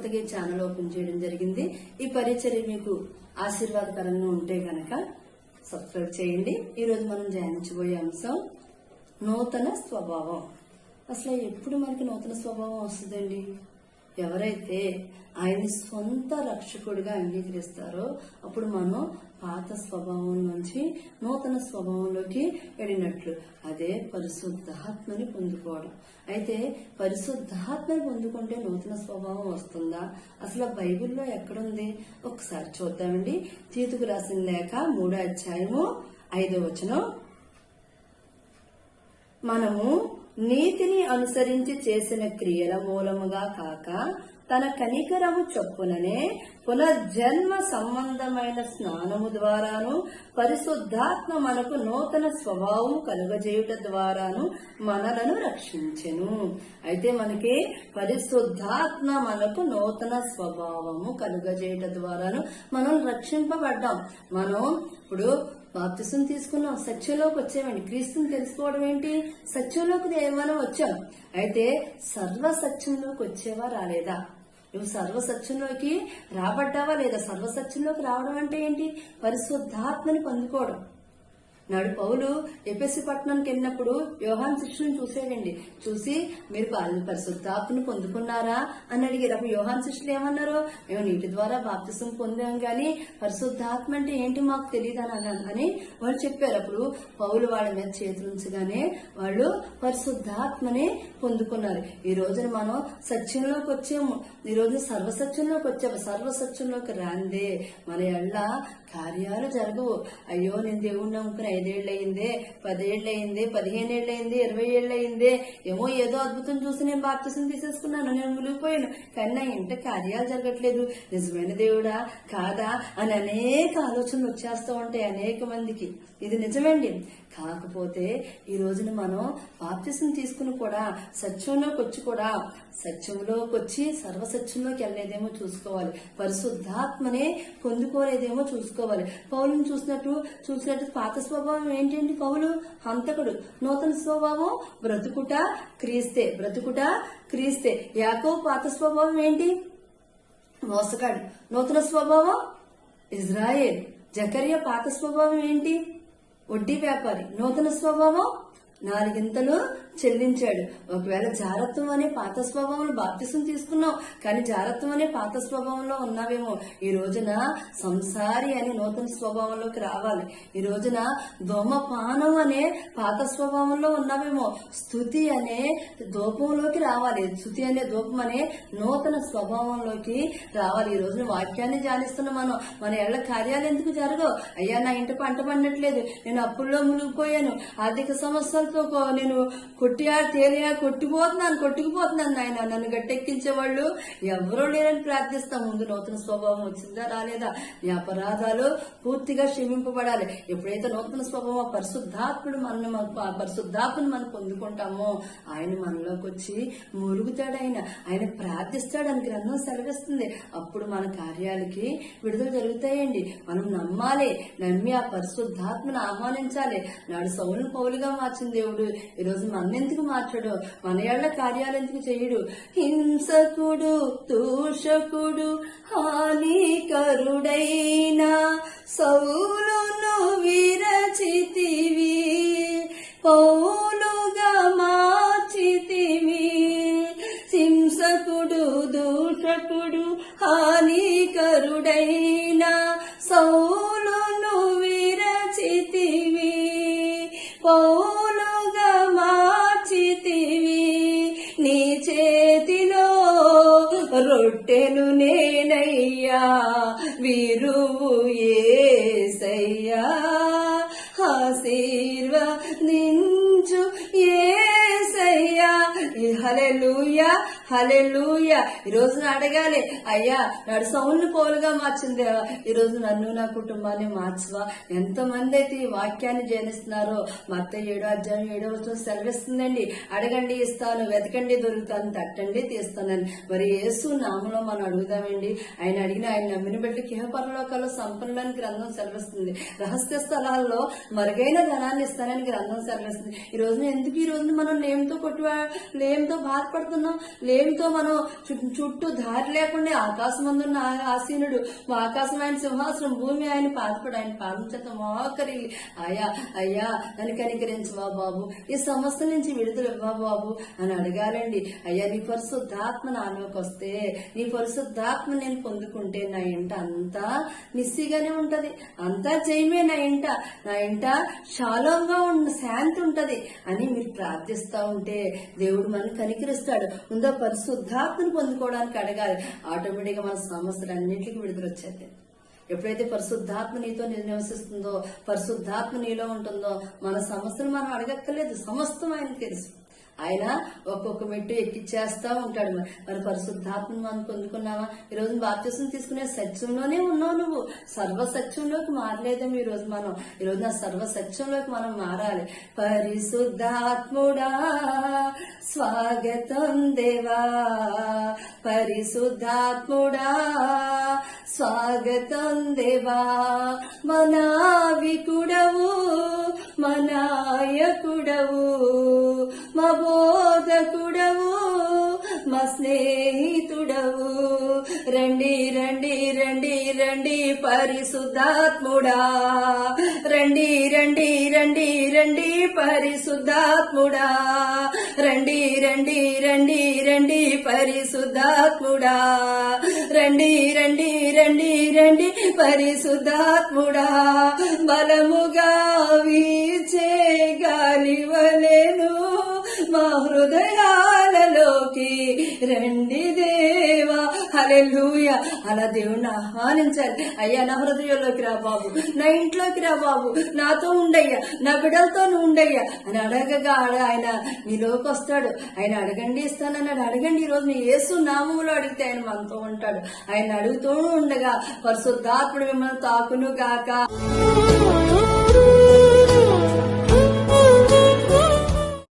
కొత్తగా channel open చేయడం జరిగింది. ఈ పరిచర్య మీకు ఆశీర్వాదకరంగా ఉంటే గనక సబ్స్క్రైబ్ చేయండి. ఈ రోజు మనం ధ్యానించబోయే అంశం నూతన స్వభావం. అసలు ఎప్పుడు మనకి నూతన స్వభావం వస్తుందండి? ఎవరైతే ఆయన సొంత రక్షకుడిగా అంగీకరిస్తారో అప్పుడు మనం పాత స్వభావం నుంచి నూతన స్వభావంలోకి వెళ్ళినట్లు. అదే పరిశుద్ధాత్మని పొందుకోవడం. అయితే పరిశుద్ధాత్మని పొందుకుంటే నూతన స్వభావం వస్తుందా? అసలు బైబిల్లో ఎక్కడుంది? ఒకసారి చూద్దామండి. తీతుకు రాసిన లేఖ మూడో అధ్యాయము ఐదో వచనం. మనము నీతిని అనుసరించి చేసిన క్రియల మూలముగా కాక తన కనికరము చొప్పుననే పునర్జన్మ సంబంధమైన స్నానము ద్వారాను పరిశుద్ధాత్మ మనకు నూతన స్వభావం కలుగజేయుట ద్వారాను మనలను రక్షించెను. అయితే మనకి పరిశుద్ధాత్మ మనకు నూతన స్వభావము కలుగజేయుట ద్వారాను మనం రక్షింపబడ్డాం. మనం ఇప్పుడు బాప్తిసం తీసుకున్నాం సత్యంలోకి వచ్చామండి. క్రీస్తుని తెలుసుకోవడం ఏంటి? సత్యంలోకి మనం వచ్చాం. అయితే సర్వ సత్యంలోకి వచ్చేవా రాలేదా? నువ్వు సర్వసత్యంలోకి రాబడ్డావా లేదా? సర్వసత్యంలోకి రావడం అంటే ఏంటి? పరిశుద్ధాత్మని పొందుకోవడం. నాడు పౌలు ఎపిసి పట్టణంకి వెళ్ళినప్పుడు యోహాన్ శిష్యుని చూసాడండి చూసి మీరు పరిశుద్ధాత్మను పొందుకున్నారా? అని అడిగారు. అప్పుడు యోహాన్ శిష్యులు ఏమన్నారు? మేము నీటి ద్వారా బాప్తిసం పొందాం గాని పరిశుద్ధాత్మ అంటే ఏంటి మాకు తెలియదు అని అని వాళ్ళు చెప్పారు. అప్పుడు పౌలు వాళ్ళ మీద చేతులుంచగానే వాళ్ళు పరిశుద్ధాత్మని పొందుకున్నారు. ఈ రోజున మనం సత్యంలోకి వచ్చాము. ఈ రోజున సర్వసత్యంలోకి వచ్చాము. సర్వసత్యంలోకి రాందే. మన ఎళ్ళ కార్యాలు జరగవు. అయ్యో నేను దేవుణ్ణి నమ్ముకుని ఐదేళ్ళు పదేళ్ళయింది అయింది పదిహేను ఏళ్ళయింది ఇరవై ఏళ్ళయింది ఏమో ఏదో అద్భుతం చూసి నేను బాప్తిసం తీసేసుకున్నాను నేను మునిగిపోయాను. కానీ నా ఇంట కార్యాలు జరగట్లేదు. నిజమైన దేవుడా కాదా అని అనేక ఆలోచనలు వచ్చేస్తూ ఉంటాయి అనేక మందికి. ఇది నిజమండి. కాకపోతే ఈ రోజున మనం బాప్తిసం తీసుకుని కూడా సత్యంలోకి వచ్చి కూడా సత్యంలోకి వచ్చి సర్వసత్యంలోకి వెళ్ళేదేమో చూసుకోవాలి. పరిశుద్ధాత్మనే పొందుకోలేదేమో చూసుకోవాలి. పౌలుని చూసినట్టు చూసినట్టు పాత స్వభావం ఏంటండి కవులు? హంతకుడు. నూతన స్వభావం బ్రతుకుట క్రీస్తే. బ్రతుకుట క్రీస్తే. యాకో పాత స్వభావం ఏంటి? మోసగాడు. నూతన స్వభావం ఇజ్రాయేల్. జకర్య పాత స్వభావం ఏంటి? వడ్డీ వ్యాపారి. నూతన స్వభావం నాలుగింతలు చెల్లించాడు. ఒకవేళ జారత్వం అనే పాత స్వభావంలో బాప్తిసం తీసుకున్నావు కానీ జారత్వం అనే పాత స్వభావంలో ఉన్నావేమో. ఈ రోజున సంసారి అనే నూతన స్వభావంలోకి రావాలి. ఈ రోజున దోమపానం అనే పాత స్వభావంలో ఉన్నావేమో. స్థుతి అనే దూపంలోకి రావాలి. స్థుతి అనే దూపం అనే నూతన స్వభావంలోకి రావాలి. ఈ రోజున వాక్యాన్ని ధ్యానిస్తున్న మనం. మన ఎళ్ళ కార్యాలు ఎందుకు జరగవు? అయ్యా నా ఇంటి పంట పండట్లేదు. నేను అప్పుల్లో మునిగిపోయాను. ఆర్థిక సమస్యలు కో- నేను కొట్టియా తేలియా కొట్టిపోతున్నాను కొట్టుకుపోతున్నాను నాయన. నన్ను గట్టెక్కించే వాళ్ళు ఎవరో లేరని ప్రార్థిస్తాం. ముందు నూతన స్వభావం వచ్చిందా రాలేదా? నీ అపరాధాలు పూర్తిగా క్షమింపబడాలి. ఎప్పుడైతే నూతన స్వభావం ఆ పరిశుద్ధాత్ముడు మన మన- పరిశుద్ధాత్మను మనం పొందుకుంటామో ఆయన మనలోకి వచ్చి మురుగుతాడు ఆయన. ఆయన ప్రార్థిస్తాడు అని గ్రంథం సెలవిస్తుంది. అప్పుడు మన కార్యాలకి విడుదల జరుగుతాయండి. మనం నమ్మాలి. నమ్మి ఆ పరిశుద్ధాత్మను ఆహ్వానించాలి. నాడు సౌలు పౌలుగా మార్చింది. దేవుడు. ఈ రోజు మార్చడు మన ఏళ్ళ కార్యాలు ఎందుకు చేయడు? హింసకుడు దూషకుడు హానికరుడైన సౌలును విరచితివి పౌలుగా మార్చితివి. హింసకుడు దూషకుడు హానికరుడైన సౌలును చేతిలో రొట్టెను నేనయ్యా విరువు ఏసయ్యా. ఆశీర్వదించు ఏసయ్యా. హలెలూయా హలెలూయా ఈ రోజున అడగాలి అయ్యా నాడు సౌండ్ పోలుగా మార్చింది ఈ రోజు నన్ను నా కుటుంబాన్ని మార్చవా. ఎంతమంది అయితే ఈ వాక్యాన్ని జనిస్తున్నారో మత్త ఏడో అధ్యాయం ఏడో వచ్చిన సెలవిస్తుందండి. అడగండి ఇస్తాను వెతకండి దొరుకుతాను తట్టండి తీస్తానని. మరి యేసు నామలో మనం అడుగుదామండి. ఆయన అడిగిన ఆయన నమ్మిన బిడ్డ కిహపరలోకాల్లో సంపన్నులని గ్రంథం సెలవిస్తుంది. రహస్య స్థలాల్లో మరుగైన ధనాన్ని ఇస్తానని గ్రంథం సెలవిస్తుంది. ఈ రోజున ఎందుకు ఈ రోజున మనం లేమితో కొట్టువా లేమితో బాధపడుతున్నాం? బాధపడుతున్నాం దేనితో మనం చుట్టూ దారి లేకుండా ఆకాశం అందున్న ఆ- ఆసీనుడు మా ఆకాశం ఆయన సింహాసనం భూమి ఆయన పాదపడు ఆయన పాదం చేత మోకరి. అయ్యా అయ్యా నన్ను కనికరించవా బాబు? ఈ సమస్య నుంచి విడుదల ఇవ్వా బాబు? అని అడగాలండి అయ్యా నీ పరిశుద్ధాత్మ నాలోకి వస్తే నీ పరిశుద్ధాత్మ నేను పొందుకుంటే నా ఇంట అంతా నిస్సిగానే ఉంటది. అంతా జయమే నా ఇంట. నా ఇంట శాలంగా ఉన్న శాంతి ఉంటది అని మీరు ప్రార్థిస్తా ఉంటే దేవుడు మనం కనికరిస్తాడు. ఉందో పరిశుద్ధాత్మను పొందుకోవడానికి అడగాలి. ఆటోమేటిక్గా మన సమస్యలు అన్నింటికి విడుదల వచ్చేది. ఎప్పుడైతే పరిశుద్ధాత్మ నీతో నివసిస్తుందో పరిశుద్ధాత్మ నీలో ఉంటుందో మన సమస్యను మనం అడగక్కర్లేదు. సమస్తం ఆయనకు తెలుసు. ఆయన ఒక్కొక్క మెట్టు ఎక్కిచ్చేస్తా ఉంటాడు. మరి మరి పరిశుద్ధాత్మను మనం పొందుకున్నావా ఈ రోజు బాప్తిసం తీసుకునే సత్యంలోనే ఉన్నావు నువ్వు. సర్వ సత్యంలోకి మారలేదేమో ఈ రోజు మనం. ఈ రోజు నా సర్వ సత్యంలోకి మనం మారాలి. పరిశుద్ధాత్ముడా స్వాగతం దేవా. పరిశుద్ధాత్ముడా స్వాగతం దేవా. మనావికుడవు మనాయకుడవు. మా బోధకుడవు మా స్నేహితుడవు రండి రండి రండి రండి పరిశుద్ధాత్ముడా రండి రండి రండి రండి పరిశుద్ధాత్ముడా రండి రండి రండి రండి పరిశుద్ధాత్ముడా రండి రండి రండి రండి పరిశుద్ధాత్ముడా బలముగా వీచే గాలివలెను మా హృదయాలలోకి రండి దేవా. హల్లెలూయ. అలా దేవుణ్ణి ఆహ్వానించాలి. అయ్యా నా హృదయంలోకి రా బాబు. నా ఇంట్లోకి రా బాబు. నాతో ఉండయ్యా. నా బిడ్డలతో ఉండయ్యా. అని అడగగా ఆడ- ఆయన మీలోకి వస్తాడు. ఆయన అడగండి ఇస్తానన్నాడు. అడగండి ఈ రోజు నీ యేసు నామములో అడిగితే ఆయన మనతో ఉంటాడు. ఆయన అడుగుతూ ఉండగా పరిశుద్ధాత్ముడు మిమ్మల్ని తాకును గాక